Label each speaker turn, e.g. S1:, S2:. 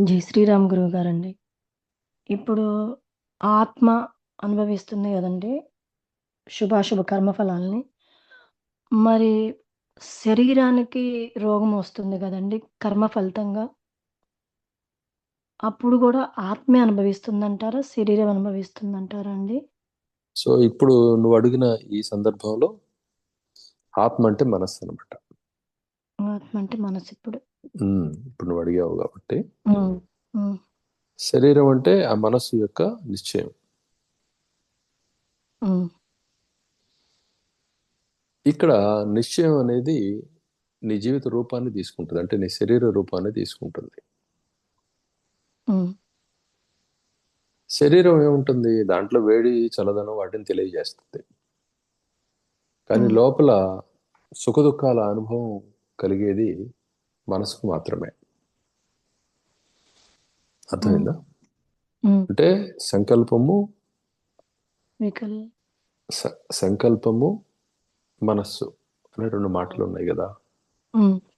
S1: జై శ్రీరామ్ గురువు గారండి. ఇప్పుడు ఆత్మ అనుభవిస్తుంది గదండీ! శుభాశుభ కర్మఫలాల్ని. మరి శరీరానికి రోగం వస్తుంది గదండీ! కర్మ ఫలితంగా. అప్పుడు గూడా ఆత్మే అనుభవిస్తుందంటారా? శరీరం అనుభవిస్తుందంటారా అండి?
S2: సో, ఇప్పుడు నువ్వు అడిగిన ఈ సందర్భంలో ఆత్మ అంటే మనస్సనమాట.
S1: ఆత్మ అంటే మనసిప్పుడు.
S2: హ్మ్. ఇప్పుడు నువ్వు అడిగావు.
S1: హ్మ్.
S2: శరీరం అంటే ఆ మనస్సు యొక్క నిశ్చయం. ఇక్కడ నిశ్చయం అనేది నీ జీవిత రూపాన్ని తీసుకుంటది. అంటే నీ శరీర రూపాన్ని తీసుకుంటుంది. శరీరం ఏముంటుంది? దాంట్లో వేడి, చల్లదనం వాటిని తెలియజేస్తుంది. కానీ. లోపల సుఖదుఖాల అనుభవం కలిగేది మనసుకు మాత్రమే. అర్థమైందా? అంటే సంకల్పము సంకల్పము, మనస్సు అనే 2 మాటలున్నాయి గదా!
S1: హ్మ్.